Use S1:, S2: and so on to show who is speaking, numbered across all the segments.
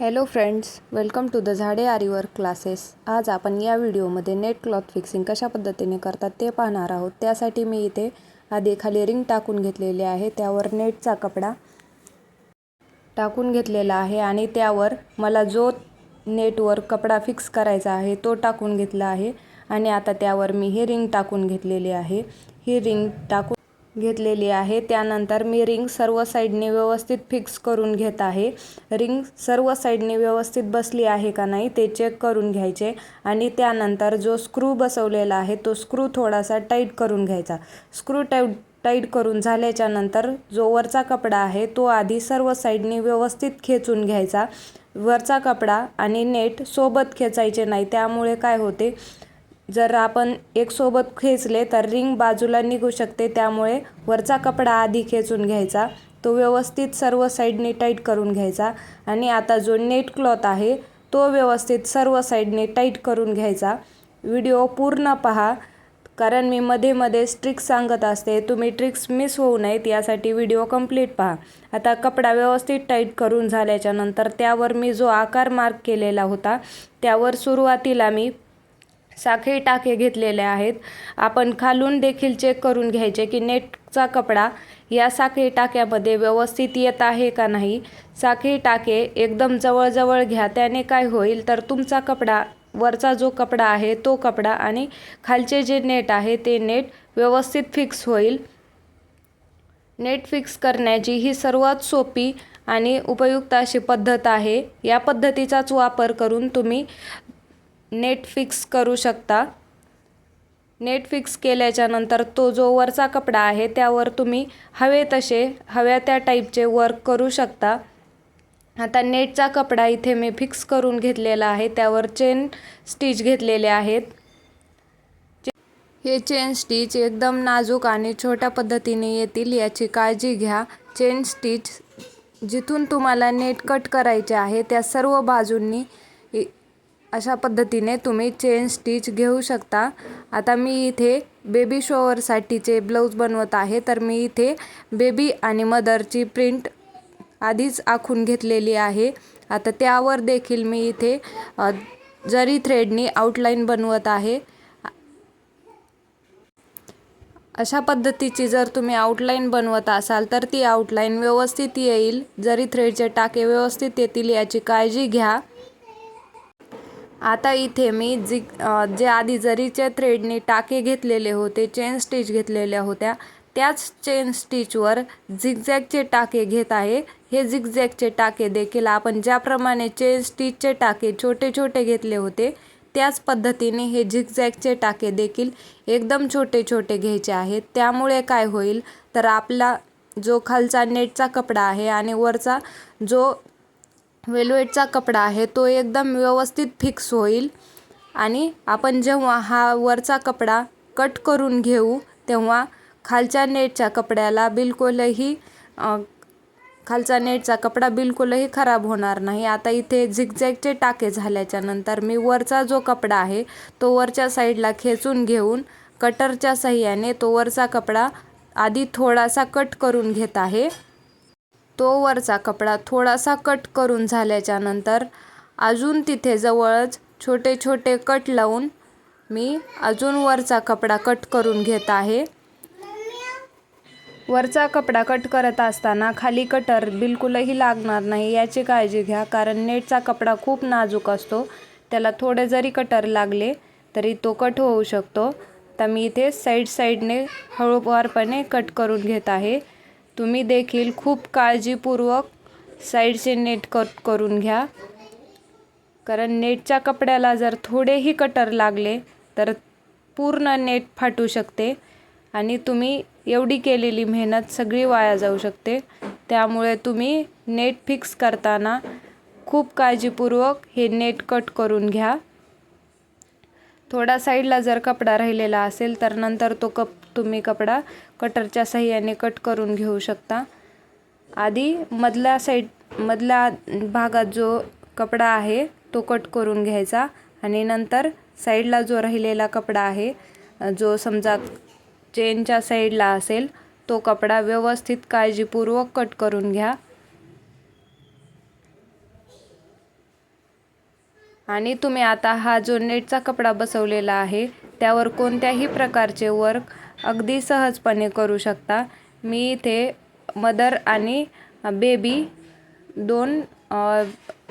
S1: Hello friends welcome to the Zade Ariwar classes आज आपण या व्हिडिओमध्ये नेट क्लॉथ फिक्सिंग कशा पद्धतीने करतात ते पाहणार आहोत. त्यासाठी मी इथे आधी खाली रिंग टाकून घेतलेली आहे त्यावर नेटचा कपडा टाकून घेतलेला आहे आणि त्यावर मला जो नेटवर कपडा फिक्स करायचा आहे तो टाकून घेतला आहे. आणि आता त्यावर मी ही रिंग टाकून घेतलेली आहे. ही रिंग टाकून घेतलेली आहे. त्यानंतर मी रिंग सर्व साईडने व्यवस्थित फिक्स करून घेत आहे. रिंग सर्व साईडने व्यवस्थित बसली आहे का नाही ते चेक करून घ्यायचे. आणि त्यानंतर जो स्क्रू बसवलेला आहे तो स्क्रू थोडासा टाईट करून घ्यायचा. स्क्रू टाईट टाईट करून झाल्याच्यानंतर जो वरचा कपडा आहे तो आधी सर्व साईडने व्यवस्थित खेचून घ्यायचा. वरचा कपडा आणि नेट सोबत खेचायचे नाही. त्यामुळे काय होते? जर आपण एक सोबत खेचले तर रिंग बाजूला निघू शकते त्यामुळे वरचा कपडा आधी खेचून घ्यायचा तो व्यवस्थित सर्व साईडने टाईट करून घ्यायचा आणि आता जो नेट क्लॉथ आहे तो व्यवस्थित सर्व साईडने टाईट करून घ्यायचा. व्हिडिओ पूर्ण पहा कारण मी मध्ये मध्ये ट्रिक्स सांगत असते तुम्ही ट्रिक्स मिस होऊ नयेत यासाठी व्हिडिओ कंप्लीट पहा. आता कपडा व्यवस्थित टाईट करून झाल्याच्यानंतर त्यावर मी जो आकार मार्क केलेला होता त्यावर सुरुवातीला मी साखळी टाके घेतलेले आहेत. आपण खालून देखील चेक करून घ्यायचे की नेटचा कपडा या साखळी टाक्यामध्ये व्यवस्थित येत आहे का नाही. साखळी टाके एकदम जवळजवळ घ्या त्याने काय होईल तर तुमचा कपडा वरचा जो कपडा आहे तो कपडा आणि खालचे जे नेट आहे ते नेट व्यवस्थित फिक्स होईल. नेट फिक्स करण्याची ही सर्वात सोपी आणि उपयुक्त अशी पद्धत आहे. या पद्धतीचाच वापर करून तुम्ही नेट फिक्स करू शकता. नेट फिक्स केल्याच्यानंतर तो जो वरचा कपडा आहे त्यावर तुम्ही हवे तसे हव्या त्या टाईपचे वर्क करू शकता. आता नेटचा कपडा इथे मी फिक्स करून घेतलेला आहे त्यावर चेन स्टिच घेतलेले आहेत. हे चेन स्टिच एकदम नाजूक आणि छोट्या पद्धतीने येतील याची काळजी घ्या. चेन स्टिच जिथून तुम्हाला नेट कट करायचे आहे त्या सर्व बाजूंनी अशा पद्धतीने तुम्ही चेन स्टिच घेऊ शकता. आता मी इथे बेबी शोवरसाठीचे ब्लाऊज बनवत आहे. तर मी इथे बेबी आणि मदरची प्रिंट आधीच आखून घेतलेली आहे. आता त्यावर देखील मी इथे जरी थ्रेडनी आउटलाईन बनवत आहे. अशा पद्धतीची जर तुम्ही आउटलाईन बनवत असाल तर ती आउटलाईन व्यवस्थित येईल. जरी थ्रेडचे टाके व्यवस्थित येतील याची काळजी घ्या. आता इथे मी जी जे आधी जरीच्या थ्रेडने टाके घेतलेले होते चेन स्टिच घेतलेल्या होत्या त्याच चेन स्टिचवर झिगझॅगचे टाके घेत आहे. हे झिगझॅगचे टाके देखील आपण ज्याप्रमाणे चेन स्टिचचे टाके छोटे छोटे घेतले होते त्याच पद्धतीने हे झिगझॅगचे टाके देखील एकदम छोटे छोटे घ्यायचे आहेत. त्यामुळे काय होईल? तर आपला जो खालचा नेटचा कपडा आहे आणि वरचा जो वेलवेटचा कपडा आहे तो एकदम व्यवस्थित फिक्स होईल. आणि आपण जेव्हा हा वरचा कपडा कट करून घेऊ तेव्हा खालच्या नेटच्या कपड्याला बिलकुलही खालचा नेटचा कपडा बिलकुलही खराब होणार नाही. आता इथे झिगझॅगचे टाके झाल्याच्यानंतर मी वरचा जो कपडा आहे तो वरच्या साईडला खेचून घेऊन कटरच्या सहाय्याने तो वरचा कपडा आधी थोडासा कट करून घेत आहे. तो वरचा कपडा थोडासा कट करून झाल्याच्यानंतर अजून तिथे जवळच छोटे छोटे कट लावून मी अजून वरचा कपडा कट करून घेत आहे. वरचा कपडा कट करत असताना खाली कटर बिलकुलही लागणार नाही याची काळजी घ्या कारण नेटचा कपडा खूप नाजूक असतो. त्याला थोडे जरी कटर लागले तरी तो कट होऊ शकतो. तर मी इथे साईड साईडने हळूवारपणे कट करून घेत आहे. तुम्ही देखील खूप काळजीपूर्वक साईडचे नेट कट करून घ्या. कारण नेटच्या कपड्याला जर थोडेही कटर लागले तर पूर्ण नेट फाटू शकते आणि तुम्ही एवढी केलेली मेहनत सगळी वाया जाऊ शकते. त्यामुळे तुम्ही नेट फिक्स करताना खूप काळजीपूर्वक हे नेट कट करून घ्या. थोडा साईडला जर कपडा राहिलेला असेल तर नंतर तो कप तुम्ही कपडा कटरच्या साह्याने कट करून घेऊ शकता. आधी मधल्या साईड मधल्या भागात जो कपडा आहे तो कट करून घ्यायचा आणि नंतर साईडला जो राहिलेला कपडा आहे जो समजा चेनच्या साईडला असेल तो कपडा व्यवस्थित काळजीपूर्वक कट करून घ्या. आणि तुम्ही आता हा जो नेटचा कपडा बसवलेला आहे त्यावर कोणत्याही प्रकारचे वर्क अगदी सहजपणे करू शकता. मी इथे मदर आणि बेबी दोन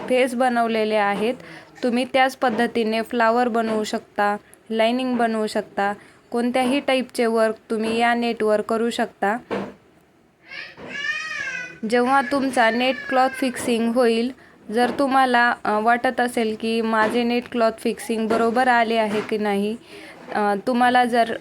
S1: फेस बनवलेले आहेत. तुम्ही त्याच पद्धतीने फ्लावर बनवू शकता लाइनिंग बनवू शकता. कोणत्याही टाईपचे वर्क तुम्ही या नेटवर करू शकता. जेव्हा तुमचा नेट क्लॉथ फिक्सिंग होईल जर तुम्हाला वाटत असेल की माझे नेट क्लॉथ फिक्सिंग बरोबर आले आहे की नाही तुम्हाला जर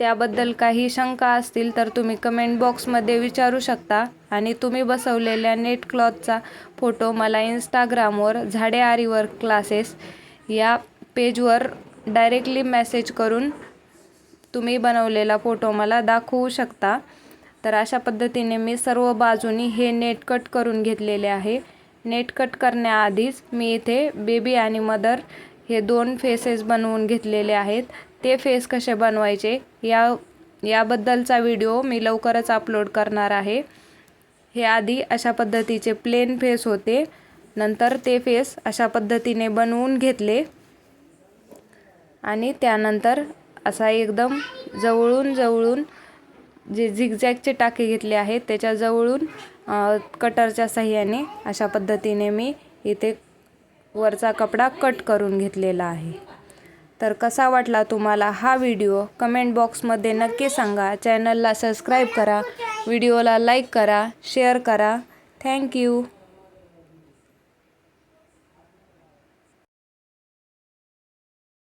S1: त्याबद्दल काही शंका असतील तर तुम्ही कमेंट बॉक्समध्ये विचारू शकता. आणि तुम्ही बसवलेल्या नेट क्लॉथचा फोटो मला इंस्टाग्रामवर झाडे आरीवर क्लासेस या पेजवर डायरेक्टली मेसेज करून तुम्ही बनवलेला फोटो मला दाखवू शकता. तर अशा पद्धतीने मी सर्व बाजूनी हे नेट कट करून घेतलेले आहे. नेट कट करण्याआधीच मी इथे बेबी आणि मदर हे दोन फेसेस बनवून घेतलेले आहेत. ते फेस कसे बनवायचे? या याबद्दलचा व्हिडिओ मी लवकरच अपलोड करणार आहे. हे आधी अशा पद्धतीचे प्लेन फेस होते. नंतर ते फेस अशा पद्धतीने बनवून घेतले. आणि त्यानंतर असा एकदम जवळून जवळून जे झिगझॅगचे टाके घेतले आहेत त्याच्या जवळून कटरच्या साह्याने अशा पद्धतीने मी इथे वरचा कपडा कट करून घेतलेला आहे. तर कसा वाटला तुम्हाला हा व्हिडिओ? कमेंट बॉक्समध्ये नक्की सांगा. चॅनलला सबस्क्राईब करा. व्हिडिओला लाईक करा. शेअर करा. थँक्यू